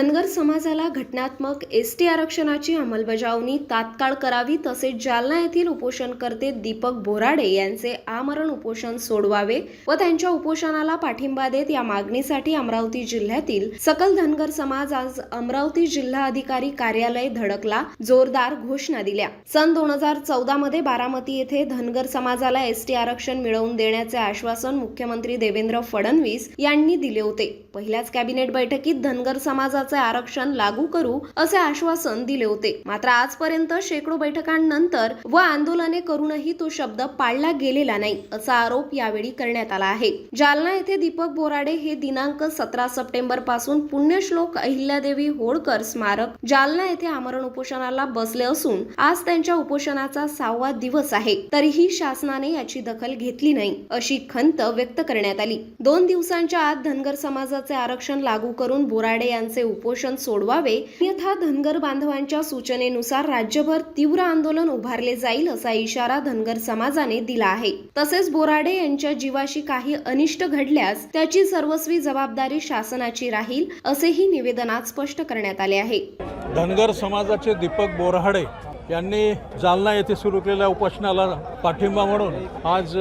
धनगर समाजाला घटनात्मक S T आरक्षणाची अंमलबजावणी तात्काळ करावी तसेच जालना येथील उपोषणकर्ते दीपक बोराडे यांचे आमरण उपोषण सोडवावे व त्यांच्या उपोषणाला पाठिंबा देत या मागणीसाठी अमरावती जिल्ह्यातील सकल धनगर समाज आज अमरावती जिल्हा अधिकारी कार्यालय धडकला. जोरदार घोषणा दिल्या. सन दोन हजार चौदा मध्ये बारामती येथे धनगर समाजाला एस टी आरक्षण मिळवून देण्याचे आश्वासन मुख्यमंत्री देवेंद्र फडणवीस यांनी दिले होते. पहिल्याच कॅबिनेट बैठकीत धनगर समाजाचा आरक्षण लागू करू असे आश्वासन दिले होते. मात्र आजपर्यंत शेकडो बैठकांनंतर व आंदोलने करूनही तो शब्द पाळला गेलेला नाही असा आरोप यावेळी करण्यात आला आहे. जालना येथे दीपक बोराडे हे दिनांक सतरा सप्टेंबरपासून पुण्यश्लोक अहिल्यादेवी होळकर स्मारक जालना येथे आमरण उपोषणाला बसले असून आज त्यांच्या उपोषणाचा सहावा दिवस आहे. तरीही शासनाने याची दखल घेतली नाही अशी खंत व्यक्त करण्यात आली. दोन दिवसांच्या आत धनगर समाजाचे आरक्षण लागू करून बोराडे यांचे उपोषण सोडवावे. अन्यथा धनगर बांधवांच्या सूचनेनुसार राज्यभर तीव्र आंदोलन उभारले जाईल असा इशारा धनगर समाजाने दिला आहे. तसेच बोराडे यांच्या जीवाशी काही अनिष्ट घडल्यास त्याची सर्वस्वी जबाबदारी शासनाची राहील असेही निवेदनात स्पष्ट करण्यात आले आहे. धनगर समाजाचे दीपक बोराडे यांनी जालना येथे सुरू केलेल्या उपोषणाला पाठिंबा म्हणून आज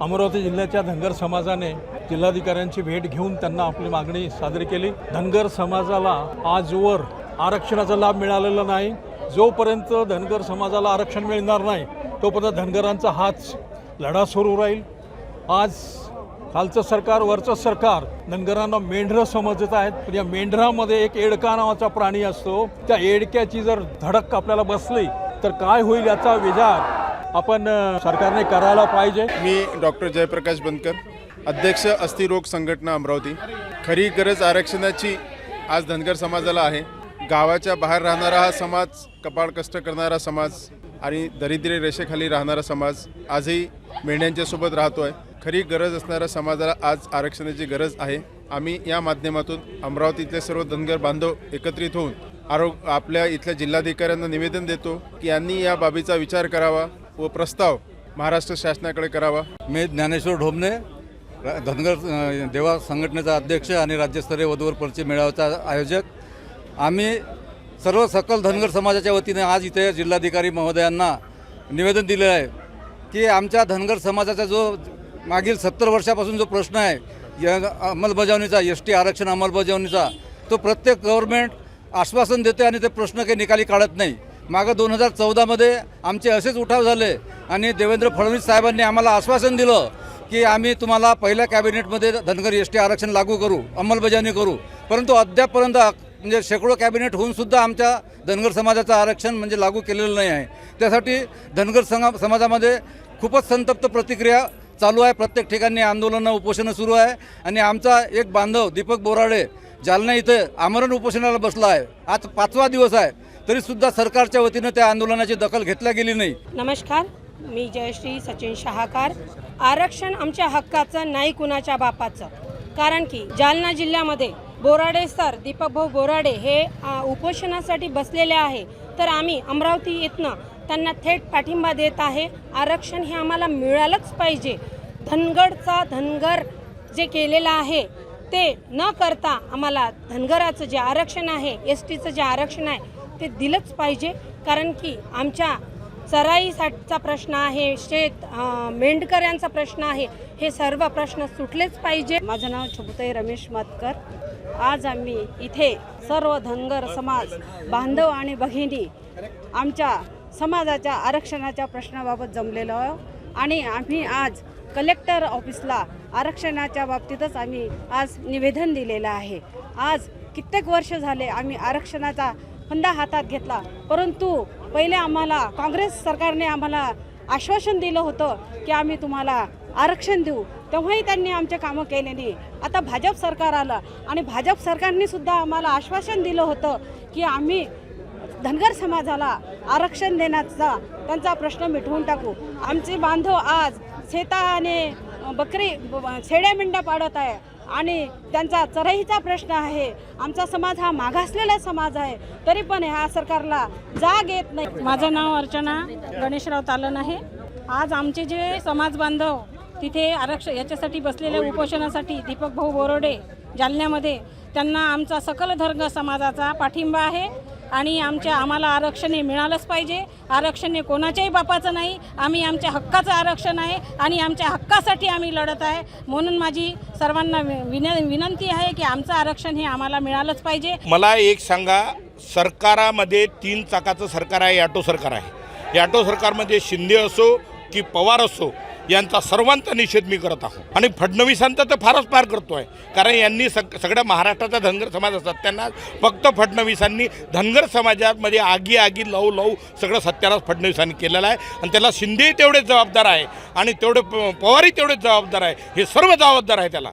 अमरावती जिल्ह्याच्या धनगर समाजाने जिल्हाधिकाऱ्यांची भेट घेऊन त्यांना आपली मागणी सादर केली. धनगर समाजाला आजवर आरक्षणाचा लाभ मिळालेला नाही. जोपर्यंत धनगर समाजाला आरक्षण मिळणार नाही तोपर्यंत धनगरांचा हाच लढा सुरू राहील. आज खालचं सरकार वरचं सरकार धनगरांना मेंढरं समजत आहेत. पण या मेंढरामध्ये एक एडका नावाचा प्राणी असतो. त्या एडक्याची जर धडक आपल्याला बसली तर काय होईल याचा विचार आपण सरकारने करायला पाहिजे. मी डॉक्टर जयप्रकाश बनकर अध्यक्ष अस्थिरोग संघटना अमरावती. खरी गरज आरक्षणाची आज धनगर समाजाला आहे. गावाच्या बाहेर राहणारा हा समाज कपाळ कष्ट करणारा समाज आणि दरिद्र रेषेखाली राहणारा समाज आजही मेंढ्यांच्या सोबत राहतो आहे खरी गरज असणाऱ्या समाजाला आज आरक्षणाची गरज आहे. आम्ही या माध्यमातून अमरावतीतले सर्व धनगर बांधव एकत्रित होऊन आरोग आपल्या इथल्या जिल्हाधिकाऱ्यांना निवेदन देतो की यांनी या बाबीचा विचार करावा. व प्रस्ताव महाराष्ट्र शासनाकडे करावा. मी ज्ञानेश्वर ढोमने धनगर देवा संघटनेचा अध्यक्ष आणि राज्यस्तरीय वधूवर परिचय मेळाव्याचा आयोजक. आम्ही सर्व सकल धनगर समाजाच्या वतीने आज इथे जिल्हाधिकारी महोदयांना निवेदन दिले आहे की आमच्या धनगर समाजाचा जो मागील सत्तर वर्षापासून जो प्रश्न आहे या अंमलबजावणीचा एस टी आरक्षण अंमलबजावणीचा तो प्रत्येक गव्हर्नमेंट आश्वासन देते आणि ते प्रश्न काही निकाली काढत नाही. मागं दोन हजार चौदामध्ये आमचे असेच उठाव झाले आणि देवेंद्र फडणवीस साहेबांनी आम्हाला आश्वासन दिलं की आम्ही तुम्हाला पहिल्या कॅबिनेटमध्ये धनगर एस टी आरक्षण लागू करू अंमलबजावणी करू. परंतु अद्यापपर्यंत म्हणजे शेकडो कॅबिनेट होऊन सुद्धा आमच्या धनगर समाजाचं आरक्षण म्हणजे लागू केलेलं नाही आहे. त्यासाठी धनगर समा समाजामध्ये खूपच संतप्त प्रतिक्रिया चालू आहे. प्रत्येक ठिकाणी आंदोलनं उपोषणं सुरू आहे. आणि आमचा एक बांधव दीपक बोराडे जालना इथे आमरण उपोषणाला बसला आहे. आज पाचवा दिवस आहे. तरीसुद्धा सरकारच्या वतीनं त्या आंदोलनाची दखल घेतल्या गेली नाही. नमस्कार मी जयश्री सचिन शहाकार. आरक्षण आमच्या हक्काचं नाही कुणाच्या बापाचं. कारण की जालना जिल्ह्यामध्ये बोराडे सर दीपक भाऊ बोराडे हे उपोषणासाठी बसलेले आहे. तर आम्ही अमरावती इथनं त्यांना थेट पाठिंबा देत आहे. आरक्षण हे आम्हाला मिळालंच पाहिजे. धनगडचा धनगर जे केलेलं आहे ते न करता आम्हाला धनगराचं जे आरक्षण आहे एस टीचं जे आरक्षण आहे ते दिलंच पाहिजे. कारण की आमच्या चराईसाठीचा प्रश्न आहे शेत मेंढकऱ्यांचा प्रश्न आहे हे सर्व प्रश्न सुटलेच पाहिजे. माझं नाव छबुताई रमेश मातकर. आज आम्ही इथे सर्व धनगर समाज बांधव आणि भगिनी आमच्या समाजाच्या आरक्षणाच्या प्रश्नाबाबत जमलेलो आहोत. आणि आम्ही आज कलेक्टर ऑफिसला आरक्षणाच्या बाबतीतच आम्ही आज निवेदन दिलेलं आहे. आज कित्येक वर्ष झाले आम्ही आरक्षणाचा फंदा हातात घेतला. परंतु पहिले आम्हाला काँग्रेस सरकारने आम्हाला आश्वासन दिलं होतं की आम्ही तुम्हाला आरक्षण देऊ. तेव्हाही त्यांनी आमचे कामं केले नाही. आता भाजप सरकार आलं आणि भाजप सरकारने सुद्धा आम्हाला आश्वासन दिलं होतं की आम्ही धनगर समाजाला आरक्षण देण्याचा त्यांचा प्रश्न मिटवून टाकू. आमचे बांधव आज शेताने बकरी ब- मेंढ्या पाडत आहे. आणि त्यांचा चराईचा प्रश्न आहे. आमचा समाज हा मागासलेला समाज आहे. तरी पण ह्या सरकारला जाग येत नाही. माझं नाव अर्चना गणेशराव तालन आहे. आज आमचे जे समाज बांधव तिथे आरक्षण याच्यासाठी बसलेल्या उपोषणासाठी दीपक भाऊ बोरोडे जालन्यामध्ये त्यांना आमचा सकल धर्म समाजाचा पाठिंबा आहे. आणि आमच्या आम्हाला आरक्षण हे मिळालंच पाहिजे. आरक्षण हे कोणाच्याही बापाचं नाही. आम्ही आमच्या हक्काचं आरक्षण आहे आणि आमच्या हक्कासाठी आम्ही लढत आहे. म्हणून माझी सर्वांना वि- विन विनंती आहे की आमचं आरक्षण हे आम्हाला मिळालंच पाहिजे. मला एक सांगा सरकारामध्ये तीन चाकाचं सरकार आहे ॲटो सरकार आहे. ॲटो सरकारमध्ये शिंदे असो की पवार असो यांचा सर्वांचा निषेध मी करत आहो. आणि फडणवीसांचा तर फारच पार करतो आहे कारण यांनी सग सगळ्या महाराष्ट्राचा धनगर समाज असतात त्यांना फक्त फडणवीसांनी धनगर समाजामध्ये आगी आगी लव लव सगळं सत्यानाश फडणवीसांनी केलेलं आहे. आणि त्याला शिंदेही तेवढेच जबाबदार आहे. आणि तेवढे प- पवारही तेवढेच जबाबदार आहे. हे सर्व जबाबदार आहे त्याला.